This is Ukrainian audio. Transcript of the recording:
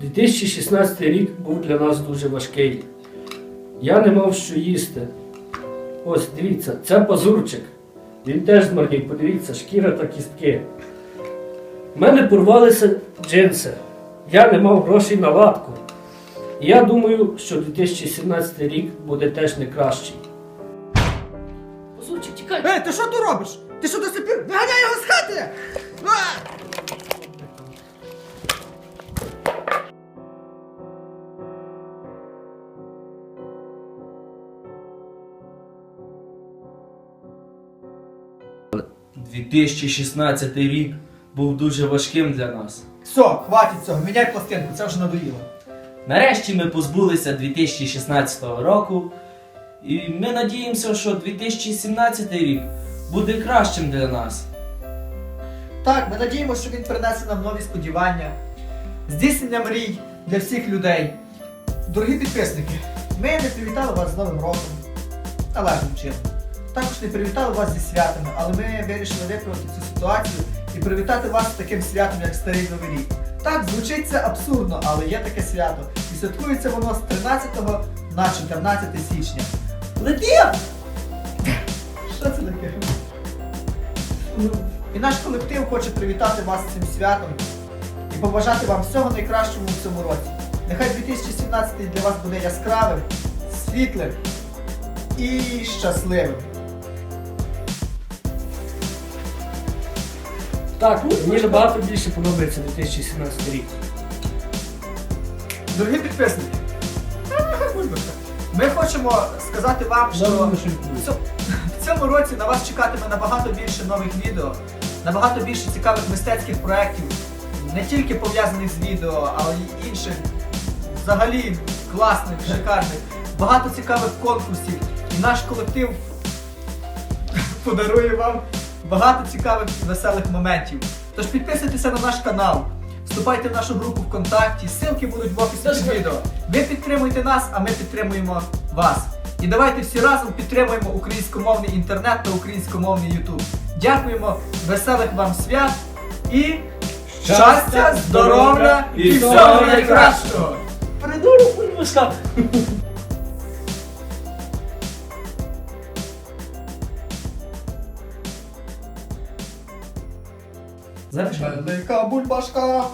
2016 рік був для нас дуже важкий. Я не мав що їсти. Ось дивіться, це пазурчик. Він теж змарнів, подивіться, шкіра та кістки. У мене порвалися джинси. Я не мав грошей на латку. І я думаю, що 2017 рік буде теж не кращий. Пазурчик, тікай! Ей, ти що тут робиш? Ти що до сих пір? Виганяй його 2016 рік був дуже важким для нас. Все, хватить цього, міняй пластинку, це вже надоїло. Нарешті ми позбулися 2016 року, і ми надіємося, що 2017 рік буде кращим для нас. Так, ми надіємося, що він принесе нам нові сподівання, здійснення мрій для всіх людей. Дорогі підписники, ми не привітали вас з Новим роком, належним чином. Також не привітали вас зі святами, але ми вирішили виправити цю ситуацію і привітати вас з таким святом, як Старий Новий рік. Так, звучить це абсурдно, але є таке свято. І святкується воно з 13 на 14 січня. Летія! Що це таке? І наш колектив хоче привітати вас з цим святом і побажати вам всього найкращого в цьому році. Нехай 2017 для вас буде яскравим, світлим і щасливим. Так, мені набагато більше подобається 2017 рік. Дорогі підписники, ми хочемо сказати вам, що в цьому- в цьому році на вас чекатиме набагато більше нових відео, набагато більше цікавих мистецьких проєктів, не тільки пов'язаних з відео, але й інших, взагалі класних, шикарних, багато цікавих конкурсів. І наш колектив подарує вам багато цікавих і веселих моментів. Тож підписуйтеся на наш канал, вступайте в нашу групу ВКонтакті, ссылки будуть в описі під відео. Ви підтримуйте нас, а ми підтримуємо вас. І давайте всі разом підтримуємо українськомовний інтернет та українськомовний Ютуб. Дякуємо, веселих вам свят і щастя, здоров'я і всього найкращого! Придурок, бульбашка! Зараз Велика бульбашка!